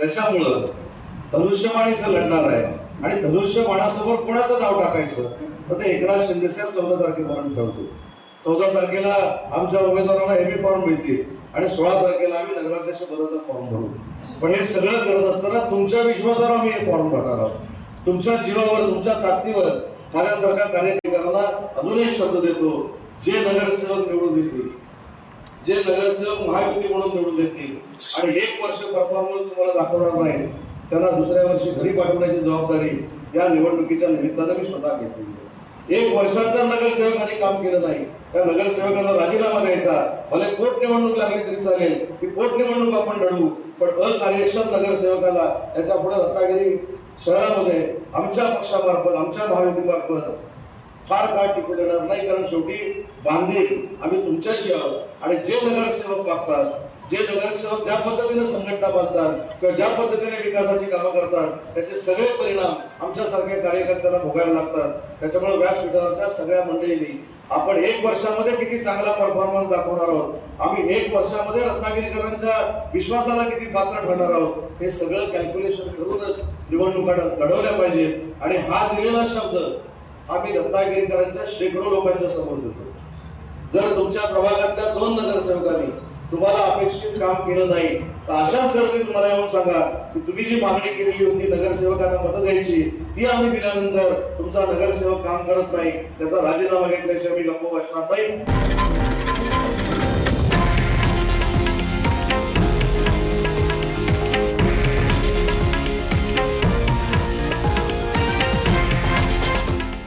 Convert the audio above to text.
त्याच्यामुळं धनुष्यबाण इथं लढणार आहे. आणि धनुष्यबाणासमोर कोणाचं नाव टाकायचं? तर ते एकनाथ शिंदे साहेब चौदा तारखेपर्यंत ठेवतो चौदा तारखेला आमच्या उमेदवारांना ए फॉर्म मिळतील. आणि सोळा तारखेला आम्ही नगराध्यक्ष पदाचा फॉर्म भरू. पण हे सगळं करत असताना तुमच्या विश्वासावर आम्ही हे फॉर्म भरणार आहोत. तुमच्या जीवावर तुमच्या ताकदीवर माझ्यासारख्या कार्यकर्त्यांना अजूनही शब्द देतो. जे नगरसेवक निवडून देतील जे नगरसेवक महायुती म्हणून निवडून देतील आणि एक वर्ष परफॉर्मन्स तुम्हाला दाखवणार नाही त्यांना दुसऱ्या वर्षी घरी पाठवण्याची जबाबदारी या निवडणुकीच्या निमित्तानं मी स्वतः घेतली. एक वर्षात जर नगरसेवकांनी काम केलं नाही त्या नगरसेवकांना राजीनामा द्यायचा. भले पोट निवडणूक लागली तरी चालेल की पोट निवडणूक आपण लढू पण अकार्यक्षम नगरसेवकाला त्याच्या पुढे रत्नागिरी शहरामध्ये आमच्या पक्षामार्फत आमच्या महायुतीमार्फत फार काळ टिकू देणार नाही कारण शेवटी बांधील आम्ही तुमच्याशी आहोत. आणि जे नगरसेवक वागतात जे नगरसेवक ज्या पद्धतीने संघटना बांधतात किंवा ज्या पद्धतीने विकासाची कामं करतात त्याचे सगळे परिणाम आमच्यासारख्या कार्यकर्त्यांना भोगायला लागतात. त्याच्यामुळे व्यासपीठावरच्या सगळ्या मंडळींनी आपण एक वर्षामध्ये किती चांगला परफॉर्मन्स दाखवणार आहोत? आम्ही एक वर्षामध्ये रत्नागिरीकरांच्या विश्वासाला किती पात्र ठरणार आहोत? हे सगळं कॅल्क्युलेशन करूनच निवडणुका लढवल्या पाहिजेत. आणि हा दिलेला शब्द आम्ही रत्नागिरीकरांच्या शेकडो लोकांच्या समोर देतो. जर तुमच्या प्रभागातल्या दोन नगरसेवकांनी तुम्हाला अपेक्षित काम केलं नाही तर अशाच गर्दी तुम्हाला येऊन सांगा की तुम्ही जी मागणी केलेली होती नगरसेवकांना मतं द्यायची ती आम्ही दिल्यानंतर तुमचा नगरसेवक काम करत नाही त्याचा राजीनामा घेतल्याशिवाय मी गप्प बसणार नाही.